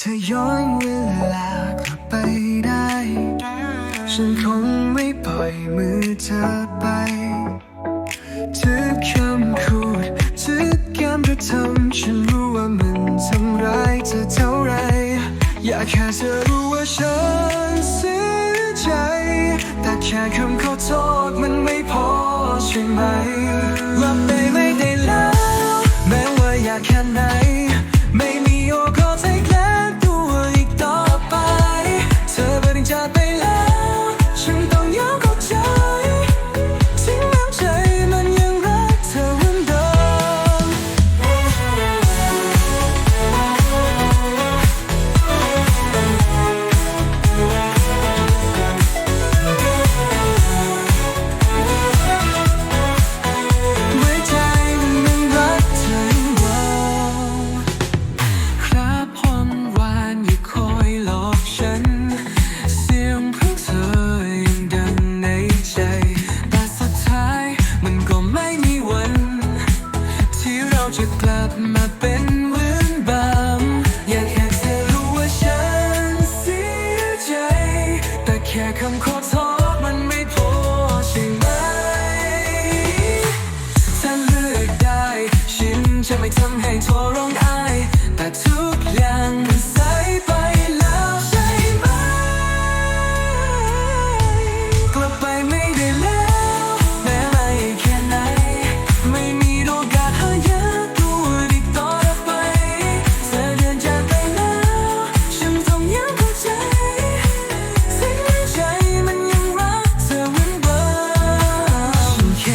ถ้าย้อนเวลากลับไปได้ ฉันคงไม่ปล่อยมือเธอไปทุกคำพูดทุกการกระทำฉันรู้ว่ามันทำร้ายเธอเท่าไร อยากแค่เธอรู้ว่าฉันเสียใจ แต่แค่คำขอโทษมันไม่พอใช่ไหม จะกลับมาเป็นเหมือนเดิมอยากให้เธอรู้ว่าฉันเสียใจ แต่แค่คำขอโทษมันไม่พอใช่ไหมถ้าเลือกได้ ฉันจะไม่ทำให้เธอร้องไห้แต่ทุกอย่าง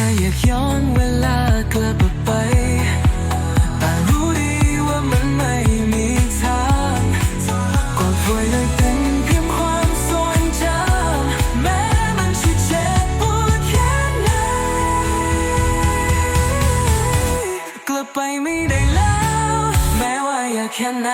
ค่อยากย้อนเวลากลับไป แต่รู้ดีว่ามันไม่มีทางกอดไว้เลยเป็นเพียงความทรงจำแม้มันจะเจ็บปวดแค่ไหนกลับไปไม่ได้แล้ว แม้ว่าอยากแค่ไหน